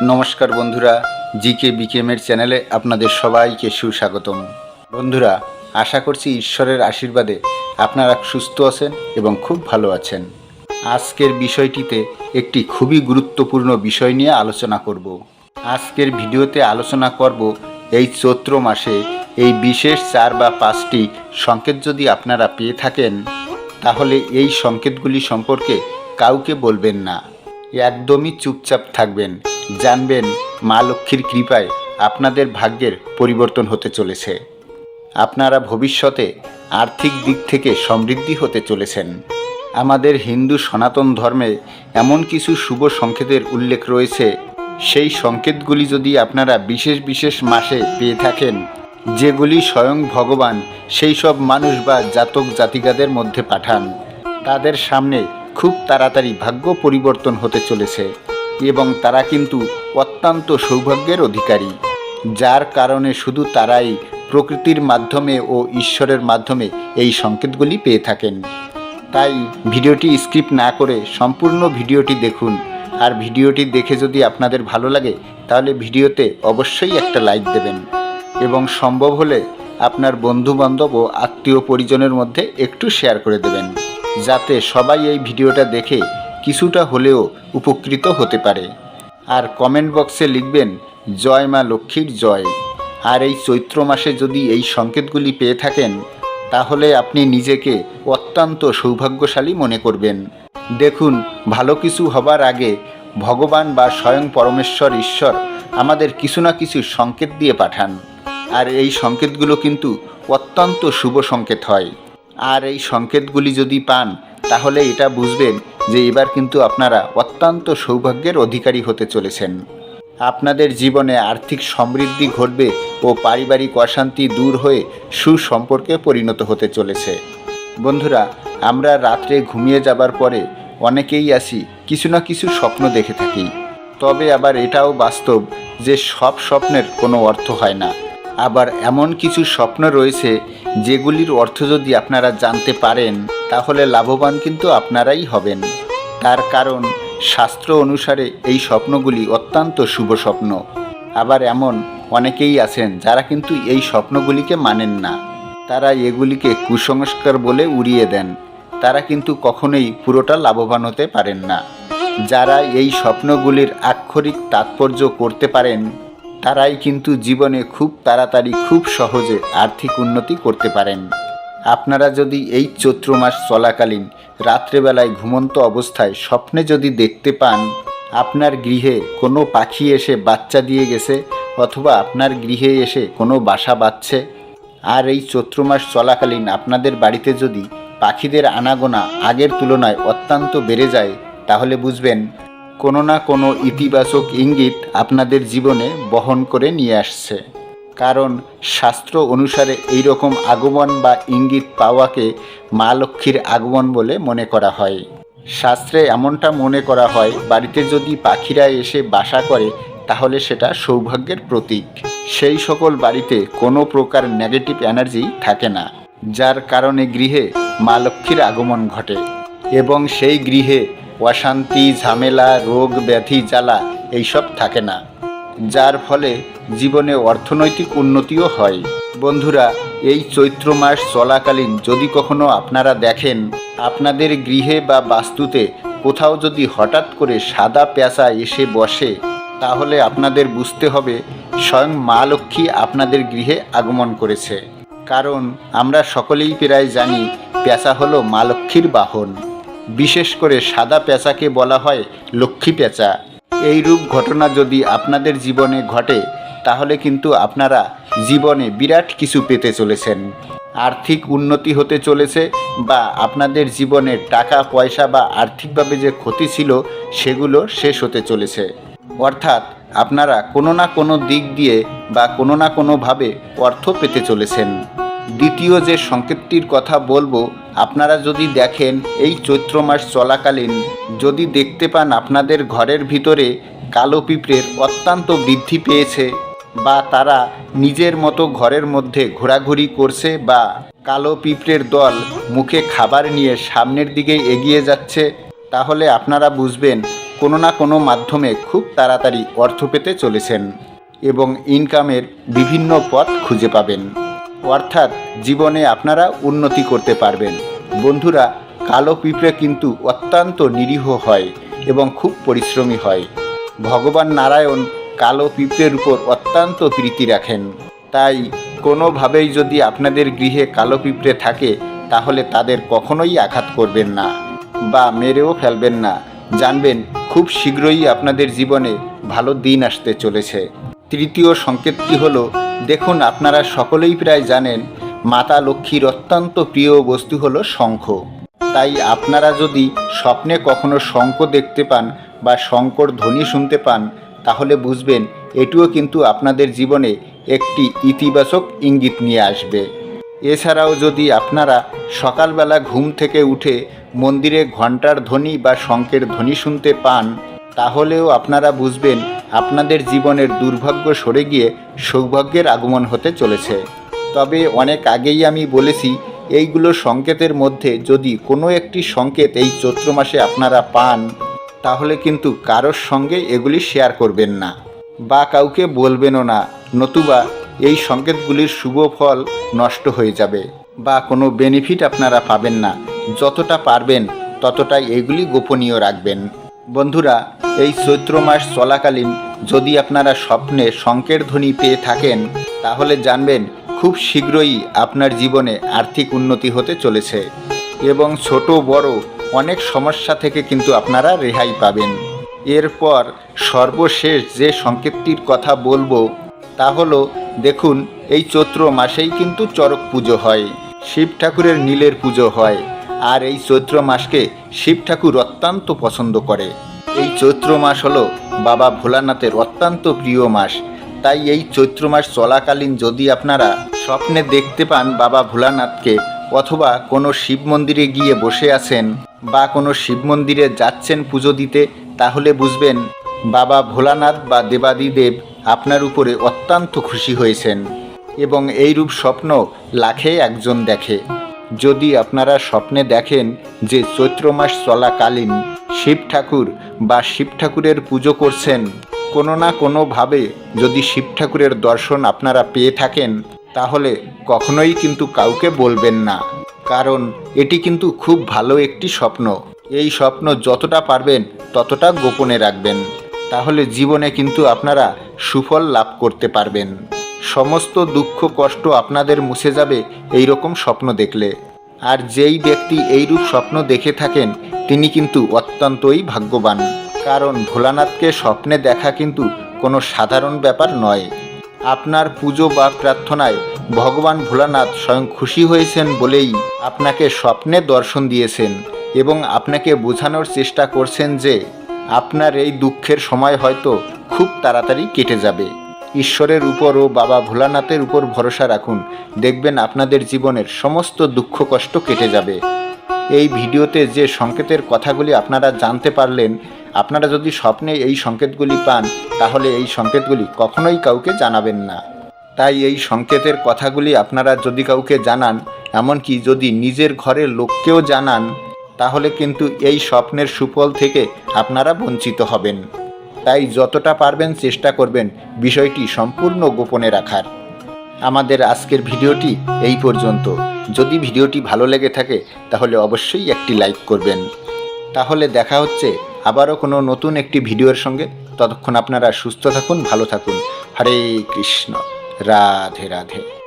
নমস্কার বন্ধুরা, জিকে বিকেএমের চ্যানেলে আপনাদের সবাইকে সুস্বাগতম। বন্ধুরা, আশা করছি ঈশ্বরের আশীর্বাদে আপনারা সুস্থ আছেন এবং খুব ভালো আছেন। আজকের বিষয়টিতে একটি খুবই গুরুত্বপূর্ণ বিষয় নিয়ে আলোচনা করব। আজকের ভিডিওতে আলোচনা করব এই চৈত্র মাসে এই বিশেষ চার বা পাঁচটি সংকেত যদি আপনারা পেয়ে থাকেন, তাহলে এই সংকেতগুলি সম্পর্কে কাউকে বলবেন না। একদমই চুপচাপ থাকবেন। জানবেন মা লক্ষ্মীর কৃপায় আপনাদের ভাগ্যের পরিবর্তন হতে চলেছে। আপনারা ভবিষ্যতে আর্থিক দিক থেকে সমৃদ্ধি হতে চলেছেন। আমাদের হিন্দু সনাতন ধর্মে এমন কিছু শুভ সংকেতের উল্লেখ রয়েছে। সেই সংকেতগুলি যদি আপনারা বিশেষ বিশেষ মাসে পেয়ে থাকেন, যেগুলি স্বয়ং ভগবান সেই সব মানুষ বা জাতক জাতিকাদের মধ্যে পাঠান, তাদের সামনে খুব তাড়াতাড়ি ভাগ্য পরিবর্তন হতে চলেছে। এবং তারা কিন্তু অত্যন্ত সৌভাগ্যের অধিকারী, যার কারণে শুধু তারাই প্রকৃতির মাধ্যমে ও ঈশ্বরের মাধ্যমে এই সংকেতগুলি পেয়ে থাকেন। তাই ভিডিওটি স্কিপ না করে সম্পূর্ণ ভিডিওটি দেখুন। আর ভিডিওটি দেখে যদি আপনাদের ভালো লাগে, তাহলে ভিডিওতে অবশ্যই একটা লাইক দেবেন। এবং সম্ভব হলে আপনার বন্ধুবান্ধব ও আত্মীয় পরিজনের মধ্যে একটু শেয়ার করে দেবেন। যাতে সবাই এই ভিডিওটা দেখে কিছুটা হলেও উপকৃত হতে পারে। আর কমেন্ট বক্সে লিখবেন, জয় মা লক্ষ্মীর জয়। আর এই চৈত্র মাসে যদি এই সংকেতগুলি পেয়ে থাকেন, তাহলে আপনি নিজেকে অত্যন্ত সৌভাগ্যশালী মনে করবেন। দেখুন, ভালো কিছু হবার আগে ভগবান বা স্বয়ং পরমেশ্বর ঈশ্বর আমাদের কিছু না কিছু সংকেত দিয়ে পাঠান। আর এই সংকেতগুলো কিন্তু অত্যন্ত শুভ সংকেত হয়। আর এই সংকেতগুলি যদি পান, তাহলে এটা বুঝবেন যে এবার কিন্তু আপনারা অত্যন্ত সৌভাগ্যের অধিকারী হতে চলেছেন। আপনাদের জীবনে আর্থিক সমৃদ্ধি ঘটবে ও পারিবারিক অশান্তি দূর হয়ে সুসম্পর্কে পরিণত হতে চলেছে। বন্ধুরা, আমরা রাত্রে ঘুমিয়ে যাবার পরে অনেকেই আসি, কিছু না কিছু স্বপ্ন দেখে থাকি। তবে আবার এটাও বাস্তব যে সব স্বপ্নের কোনো অর্থ হয় না। আবার এমন কিছু স্বপ্ন রয়েছে যেগুলির অর্থ যদি আপনারা জানতে পারেন, তাহলে লাভবান কিন্তু আপনারাই হবেন। তার কারণ, শাস্ত্র অনুসারে এই স্বপ্নগুলি অত্যন্ত শুভ স্বপ্ন। আবার এমন অনেকেই আছেন যারা কিন্তু এই স্বপ্নগুলিকে মানেন না। তারা এগুলিকে কুসংস্কার বলে উড়িয়ে দেন। তারা কিন্তু কখনোই পুরোটা লাভবান হতে পারেন না। যারা এই স্বপ্নগুলির আক্ষরিক তাৎপর্য করতে পারেন তারাই কিন্তু জীবনে খুব তাড়াতাড়ি, খুব সহজে আর্থিক উন্নতি করতে পারেন। আপনারা যদি এই চৈত্র মাস চলাকালীন রাত্রেবেলায় ঘুমন্ত অবস্থায় স্বপ্নে যদি দেখতে পান, আপনার গৃহে কোনো পাখি এসে বাচ্চা দিয়ে গেছে অথবা আপনার গৃহে এসে কোনো বাসা বাঁধছে, আর এই চৈত্র মাস চলাকালীন আপনাদের বাড়িতে যদি পাখিদের আনাগোনা আগের তুলনায় অত্যন্ত বেড়ে যায়, তাহলে বুঝবেন কোনো না কোনো ইতিবাচক ইঙ্গিত আপনাদের জীবনে বহন করে নিয়ে আসছে। কারণ শাস্ত্র অনুসারে এই রকম আগমন বা ইঙ্গিত পাওয়াকে মা লক্ষ্মীর আগমন বলে মনে করা হয়। শাস্ত্রে এমনটা মনে করা হয়, বাড়িতে যদি পাখিরা এসে বাসা করে, তাহলে সেটা সৌভাগ্যের প্রতীক। সেই সকল বাড়িতে কোনো প্রকার নেগেটিভ এনার্জি থাকে না, যার কারণে গৃহে মা লক্ষ্মীর আগমন ঘটে। এবং সেই গৃহে অশান্তি, ঝামেলা, রোগ, ব্যাধি, জ্বালা এইসব থাকে না। যার ফলে জীবনে অর্থনৈতিক উন্নতিও হয়। বন্ধুরা, এই চৈত্র মাস চলাকালীন যদি কখনো আপনারা দেখেন, আপনাদের গৃহে বা বাস্তুতে কোথাও যদি হঠাৎ করে সাদা পেঁচা এসে বসে, তাহলে আপনাদের বুঝতে হবে স্বয়ং মা লক্ষ্মী আপনাদের গৃহে আগমন করেছে। কারণ আমরা সকলেই প্রায় জানি, পেঁচা হলো মা লক্ষ্মীর বাহন। বিশেষ করে সাদা পেঁচাকে বলা হয় লক্ষ্মী পেঁচা। এই রূপ ঘটনা যদি আপনাদের জীবনে ঘটে, তাহলে কিন্তু আপনারা জীবনে বিরাট কিছু পেতে চলেছেন। আর্থিক উন্নতি হতে চলেছে বা আপনাদের জীবনে টাকা, পয়সা বা আর্থিকভাবে যে ক্ষতি ছিল, সেগুলো শেষ হতে চলেছে। অর্থাৎ আপনারা কোনো না কোনো দিক দিয়ে বা কোনো না কোনোভাবে অর্থ পেতে চলেছেন। দ্বিতীয় যে সংকেতটির কথা বলব, আপনারা যদি দেখেন, এই চৈত্র মাস চলাকালীন, যদি দেখতে পান আপনাদের ঘরের ভিতরে কালো পিঁপড়ের অত্যন্ত বৃদ্ধি পেয়েছে বা তারা নিজের মতো ঘরের মধ্যে ঘোরাঘুরি করছে বা কালো পিঁপড়ের দল মুখে খাবার নিয়ে সামনের দিকে এগিয়ে যাচ্ছে, তাহলে আপনারা বুঝবেন কোনো না কোনো মাধ্যমে খুব তাড়াতাড়ি অর্থ পেতে চলেছেন এবং ইনকামের বিভিন্ন পথ খুঁজে পাবেন। অর্থাৎ জীবনে আপনারা উন্নতি করতে পারবেন। বন্ধুরা, কালো পিঁপড়ে কিন্তু অত্যন্ত নিরীহ হয় এবং খুব পরিশ্রমী হয়। ভগবান নারায়ণ কালো পিঁপড়ের উপর অত্যন্ত প্রীতি রাখেন। তাই কোনোভাবেই যদি আপনাদের গৃহে কালো পিঁপড়ে থাকে, তাহলে তাদের কখনোই আঘাত করবেন না বা মেরেও ফেলবেন না। জানবেন, খুব শীঘ্রই আপনাদের জীবনে ভালো দিন আসতে চলেছে। তৃতীয় সংকেতটি হলো দেখুন, আপনারা সকলেই প্রায় জানেন, মাতা লক্ষ্মীর অত্যন্ত প্রিয় বস্তু হলো শঙ্খ। তাই আপনারা যদি স্বপ্নে কখনো শঙ্খ দেখতে পান বা শঙ্কর ধ্বনি শুনতে পান, তাহলে বুঝবেন এটিও কিন্তু আপনাদের জীবনে একটি ইতিবাচক ইঙ্গিত নিয়ে আসবে। এছাড়াও যদি আপনারা সকালবেলা ঘুম থেকে উঠে মন্দিরে ঘণ্টার ধ্বনি বা শঙ্কের ধ্বনি শুনতে পান, তাহলেও আপনারা বুঝবেন আপনাদের জীবনের দুর্ভাগ্য সরে গিয়ে সৌভাগ্যের আগমন হতে চলেছে। তবে অনেক আগেই আমি বলেছি, এইগুলো সংকেতের মধ্যে যদি কোনো একটি সংকেত এই চৈত্র মাসে আপনারা পান, তাহলে কিন্তু কারোর সঙ্গে এগুলি শেয়ার করবেন না। বা কাউকে বলবেনও না, নতুবা এই সংকেতগুলির শুভ ফল নষ্ট হয়ে যাবে, বা কোনো বেনিফিট আপনারা পাবেন না। যতটা পারবেন, ততটাই এগুলি গোপনীয় রাখবেন। বন্ধুরা এই চৈত্র মাস চলাকালীন যদি আপনারা স্বপ্নে শঙ্কের ধ্বনি পেয়ে থাকেন, তাহলে জানবেন খুব শীঘ্রই আপনার জীবনে আর্থিক উন্নতি হতে চলেছে এবং ছোট বড় অনেক সমস্যা থেকে কিন্তু আপনারা রেহাই পাবেন। এরপর সর্বশেষ যে সংকেতটির কথা বলব, তা হলো, দেখুন, এই চৈত্র মাসেই কিন্তু চড়ক পুজো হয়, শিব ঠাকুরের নীলের পুজো হয়, আর এই চৈত্র মাসকে শিব ঠাকুর অত্যন্ত পছন্দ করে। এই চৈত্র মাস হলো বাবা ভোলানাথের অত্যন্ত প্রিয় মাস। তাই এই চৈত্র মাস চলাকালীন যদি আপনারা স্বপ্নে দেখতে পান বাবা ভোলানাথকে অথবা কোনো শিব মন্দিরে গিয়ে বসে আছেন বা কোনো শিব মন্দিরে যাচ্ছেন পুজো দিতে, তাহলে বুঝবেন বাবা ভোলানাথ বা দেবাদিদেব আপনার উপরে অত্যন্ত খুশি হয়েছেন এবং এইরূপ স্বপ্ন লাখে একজন দেখে। যদি আপনারা স্বপ্নে দেখেন যে চৈত্র মাস চলাকালীন শিব ঠাকুর বা শিব ঠাকুরের পুজো করছেন, কোনো না কোনোভাবে যদি শিব ঠাকুরের দর্শন আপনারা পেয়ে থাকেন, তাহলে কখনোই কিন্তু কাউকে বলবেন না। কারণ এটি কিন্তু খুব ভালো একটি স্বপ্ন। এই স্বপ্ন যতটা পারবেন, ততটা গোপনে রাখবেন। তাহলে জীবনে কিন্তু আপনারা সুফল লাভ করতে পারবেন। সমস্ত দুঃখ কষ্ট আপনাদের মুছে যাবে এই রকম স্বপ্ন দেখলে। আর যেই ব্যক্তি এইরূপ স্বপ্ন দেখে থাকেন, তিনি কিন্তু অত্যন্তই ভাগ্যবান। কারণ ভোলানাথকে স্বপ্নে দেখা কিন্তু কোনো সাধারণ ব্যাপার নয়। আপনার পুজো বা প্রার্থনায় ভগবান ভোলানাথ স্বয়ং খুশি হয়েছেন বলেই আপনাকে স্বপ্নে দর্শন দিয়েছেন এবং আপনাকে বোঝানোর চেষ্টা করছেন যে আপনার এই দুঃখের সময় হয়তো খুব তাড়াতাড়ি কেটে যাবে। ঈশ্বরের উপর ও বাবা ভোলানাথের উপর ভরসা রাখুন। দেখবেন আপনাদের জীবনের সমস্ত দুঃখ কষ্ট কেটে যাবে। এই ভিডিওতে যে সংকেতের কথাগুলি আপনারা জানতে পারলেন, আপনারা যদি স্বপ্নে এই সংকেতগুলি পান, তাহলে এই সংকেতগুলি কখনোই কাউকে জানাবেন না। তাই এই সংকেতের কথাগুলি আপনারা যদি কাউকে জানান, এমনকি যদি নিজের ঘরের লোককেও জানান, তাহলে কিন্তু এই স্বপ্নের সুফল থেকে আপনারা বঞ্চিত হবেন। তাই যতটা পারবেন চেষ্টা করবেন বিষয়টি সম্পূর্ণ গোপনে রাখার। আমাদের আজকের ভিডিওটি এই পর্যন্ত। যদি ভিডিওটি ভালো লেগে থাকে, তাহলে অবশ্যই একটি লাইক করবেন। তাহলে দেখা হচ্ছে আবারও কোনো নতুন একটি ভিডিওর সঙ্গে। ততক্ষণ আপনারা সুস্থ থাকুন, ভালো থাকুন। হরে কৃষ্ণ। রাধে রাধে।